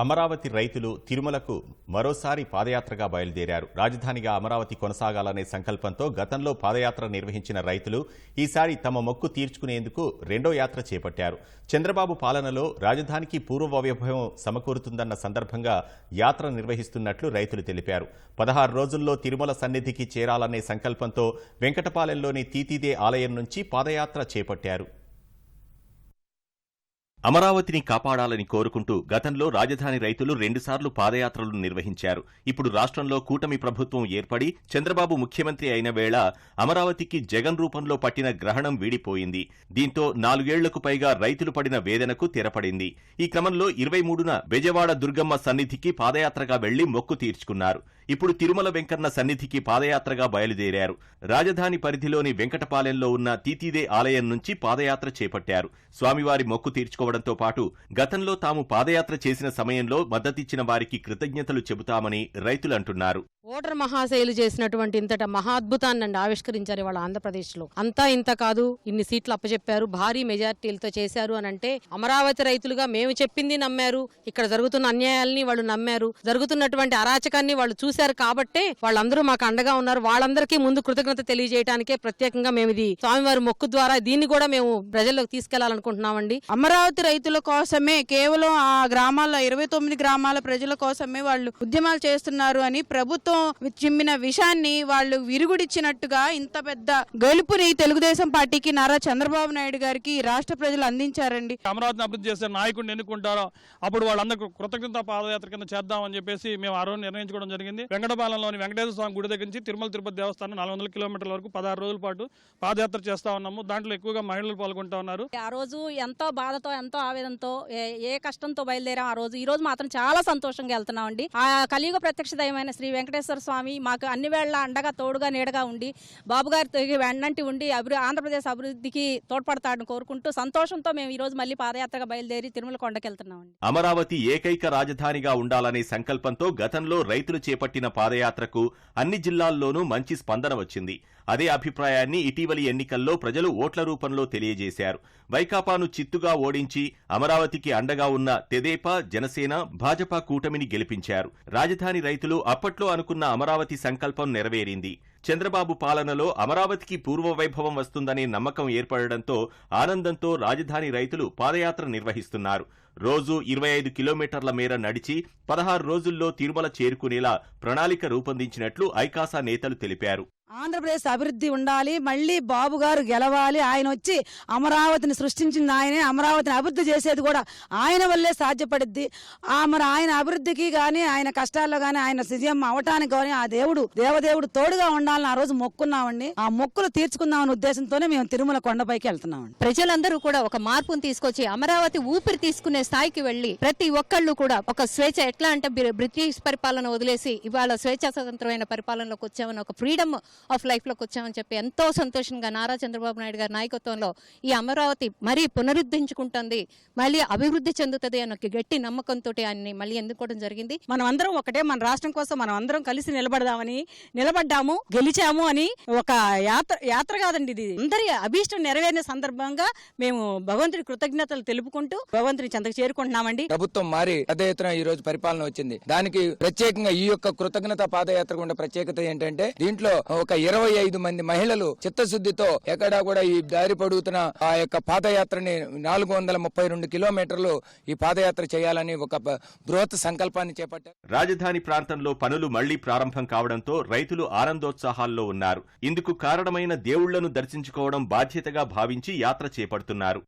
అమరావతి రైతులు తిరుమలకు మరోసారి పాదయాత్రగా బయలుదేరారు. రాజధానిగా అమరావతి కొనసాగాలనే సంకల్పంతో గతంలో పాదయాత్ర నిర్వహించిన రైతులు ఈసారి తమ మొక్కు తీర్చుకునేందుకు రెండో యాత్ర చేపట్టారు. చంద్రబాబు పాలనలో రాజధానికి పూర్వ వైభవం సమకూరుతుందన్న సందర్భంగా యాత్ర నిర్వహిస్తున్నట్లు రైతులు తెలిపారు. పదహారు రోజుల్లో తిరుమల సన్నిధికి చేరాలనే సంకల్పంతో వెంకటపాలెంలోని తీతీదే ఆలయం నుంచి పాదయాత్ర చేపట్టారు. అమరావతిని కాపాడాలని కోరుకుంటూ గతంలో రాజధాని రైతులు రెండుసార్లు పాదయాత్రలు నిర్వహించారు. ఇప్పుడు రాష్ట్రంలో కూటమి ప్రభుత్వం ఏర్పడి చంద్రబాబు ముఖ్యమంత్రి అయిన వేళ అమరావతికి జగన్ రూపంలో పట్టిన గ్రహణం వీడిపోయింది. దీంతో నాలుగేళ్ళకు పైగా రైతులు పడిన వేదనకు తెరపడింది. ఈ క్రమంలో ఇరవై మూడున బెజవాడ దుర్గమ్మ సన్నిధికి పాదయాత్రగా వెళ్ళి మొక్కు తీర్చుకున్నారు. ఇప్పుడు తిరుమల వెంకన్న సన్నిధికి పాదయాత్రగా బయలుదేరారు. రాజధాని పరిధిలోని వెంకటపాలెంలో ఉన్న తీతీదే ఆలయం నుంచి పాదయాత్ర చేపట్టారు. స్వామివారి మొక్కు తీర్చుకోవడంతో పాటు గతంలో తాము పాదయాత్ర చేసిన సమయంలో మద్దతిచ్చిన వారికి కృతజ్ఞతలు చెబుతామని రైతులు అంటున్నారు ఓటర్ మహాశైలు చేసినటువంటి ఇంతట మహాద్భుతాన్ని అండి ఆవిష్కరించారు ఇవాళ ఆంధ్రప్రదేశ్లో. అంతా ఇంత కాదు ఇన్ని సీట్లు అప్పచెప్పారు భారీ మెజార్టీలతో చేశారు అని అంటే అమరావతి రైతులుగా మేము చెప్పింది నమ్మారు ఇక్కడ జరుగుతున్న అన్యాయాల్ని వాళ్ళు నమ్మారు జరుగుతున్నటువంటి అరాచకాన్ని వాళ్ళు చూశారు కాబట్టే వాళ్ళందరూ మాకు అండగా ఉన్నారు. వాళ్ళందరికీ ముందు కృతజ్ఞత తెలియజేయడానికే ప్రత్యేకంగా మేము ఇది స్వామివారి మొక్కు ద్వారా దీన్ని కూడా మేము ప్రజల్లోకి తీసుకెళ్ళాలనుకుంటున్నామండి. అమరావతి రైతుల కోసమే కేవలం ఆ గ్రామాల్లో ఇరవై తొమ్మిది గ్రామాల ప్రజల కోసమే వాళ్ళు ఉద్యమాలు చేస్తున్నారు అని ప్రభుత్వం చిమ్మిన విషయాన్ని వాళ్ళు విరుగుడిచ్చినట్టుగా ఇంత పెద్ద గెలుపుని తెలుగుదేశం పార్టీకి నారా చంద్రబాబు నాయుడు గారికి రాష్ట్ర ప్రజలు అందించారండి. అమరావతిని అభివృద్ధి చేసే నాయకుడిని ఎన్నుకుంటారో అప్పుడు వాళ్ళందరికీ కృతజ్ఞత పాదయాత్ర కింద చేద్దామని చెప్పేసి మేము ఆ రోజు నిర్ణయించుకోవడం జరిగింది. వెంకటపాలెంలోని వెంకటేశ్వర స్వామి గుడి దగ్గర నుంచి తిరుమల తిరుపతి దేవస్థానం నాలుగు వందల కిలోమీటర్ల వరకు పదహారు రోజుల పాటు పాదయాత్ర చేస్తా ఉన్నాము. దాంట్లో ఎక్కువగా మహిళలు పాల్గొంటా ఉన్నారు. ఆ రోజు ఎంతో బాధతో ఎంతో ఆవేదనతో ఏ- ఏ కష్టంతో బయలుదేరాం ఆ రోజు. ఈ రోజు మాత్రం చాలా సంతోషంగా వెళ్తున్నామండి. ఆ కలియుగ ప్రత్యక్ష దైవమైన శ్రీ వెంకటేశ్వర స్వామి మాకు అన్ని వేళ అండగా తోడుగా నీడగా ఉండి బాబు గారి వెన్నంటి ఉండి అభివృ ఆంధ్రప్రదేశ్ అభివృద్ధికి తోడ్పడతాడని కోరుకుంటూ సంతోషంతో మేము ఈ రోజు మళ్ళీ పాదయాత్రగా బయలుదేరి తిరుమల కొండకెళ్తున్నాం అమరావతి ఏకైక రాజధానిగా ఉండాలనే సంకల్పంతో గతంలో రైతులు చేపట్టిన పాదయాత్రకు అన్ని జిల్లాల్లోనూ మంచి స్పందన వచ్చింది. అదే అభిప్రాయాన్ని ఇటీవలి ఎన్నికల్లో ప్రజలు ఓట్ల రూపంలో తెలియజేశారు. వైకాపాను చిత్తుగా ఓడించి అమరావతికి అండగా ఉన్న తెదేపా జనసేన భాజపా కూటమిని గెలిపించారు. రాజధాని రైతులు అప్పట్లో అనుకున్న అమరావతి సంకల్పం నెరవేరింది. చంద్రబాబు పాలనలో అమరావతికి పూర్వ వైభవం వస్తుందనే నమ్మకం ఏర్పడడంతో ఆనందంతో రాజధాని రైతులు పాదయాత్ర నిర్వహిస్తున్నారు. రోజు ఇరవై ఐదు కిలోమీటర్ల మేర నడిచి పదహారు రోజుల్లో తిరుమల చేరుకునేలా ప్రణాళిక రూపొందించినట్లు ఐకాసా నేతలు తెలిపారు. ఆంధ్రప్రదేశ్ అభివృద్ధి ఉండాలి మళ్ళీ బాబు గారు గెలవాలి. ఆయన వచ్చి అమరావతిని సృష్టించింది ఆయనే. అమరావతిని అభివృద్ధి చేసేది కూడా ఆయన వల్లే సాధ్యపడిద్ది. ఆ మరి ఆయన అభివృద్ధికి కానీ ఆయన కష్టాల్లో కానీ ఆయన సీఎం అవటానికి కానీ ఆ దేవుడు దేవదేవుడు తోడుగా ఉండాలని ఆ రోజు మొక్కున్నామండి. ఆ మొక్కులు తీర్చుకుందామనే ఉద్దేశంతోనే మేము తిరుమల కొండపైకి వెళ్తున్నామండి. ప్రజలందరూ కూడా ఒక మార్పును తీసుకొచ్చి అమరావతి ఊపిరి తీసుకునే స్థాయికి వెళ్ళి ప్రతి ఒక్కళ్ళు కూడా ఒక స్వేచ్ఛ ఎట్లా అంటే బ్రిటిష్ పరిపాలన వదిలేసి ఇవాళ స్వేచ్ఛ స్వతంత్రమైన పరిపాలనలోకి వచ్చామని ఒక ఫ్రీడమ్ ఆఫ్ లైఫ్లోకి వచ్చామని చెప్పి ఎంతో సంతోషంగా నారా చంద్రబాబు నాయుడు గారి నాయకత్వంలో ఈ అమరావతి మరీ పునరుద్ధరించుకుంటుంది మళ్ళీ అభివృద్ధి చెందుతుంది అన్న ఒక గట్టి నమ్మకంతో ఆయన్ని మళ్ళీ ఎన్నుకోవడం జరిగింది. మనం అందరం ఒకటే మన రాష్ట్రం కోసం మనం అందరం కలిసి నిలబడదామని నిలబడ్డాము గెలిచాము అని ఒక యాత్ర యాత్ర కాదండి ఇది. అందరి అభీష్టం నెరవేరిన సందర్భంగా మేము భగవంతుడి కృతజ్ఞతలు తెలుపుకుంటూ భగవంతుని చెంతకు చేరుకుంటున్నామండి. ప్రభుత్వం మారి పెద్ద ఎత్తున ఈ రోజు పరిపాలన వచ్చింది. దానికి ప్రత్యేకంగా ఈ యొక్క కృతజ్ఞత పాదయాత్ర ఉన్న ప్రత్యేకత ఏంటంటే దీంట్లో ఒక ఇరవై ఐదు మంది మహిళలు చిత్తశుద్ధితో ఎక్కడా కూడా ఈ దారి పొడుగుతున్న ఆ యొక్క పాదయాత్రని నాలుగు వందల ముప్పై రెండు కిలోమీటర్లు ఈ పాదయాత్ర చేయాలని ఒక బృహత్ సంకల్పాన్ని చేపట్టారు. రాజధాని ప్రాంతంలో పనులు మళ్ళీ ప్రారంభం కావడంతో రైతులు ఆనందోత్సాహాల్లో ఉన్నారు. ఇందుకు కారణమైన దేవుళ్ళను దర్శించుకోవడం బాధ్యతగా భావించి యాత్ర చేపడుతున్నారు.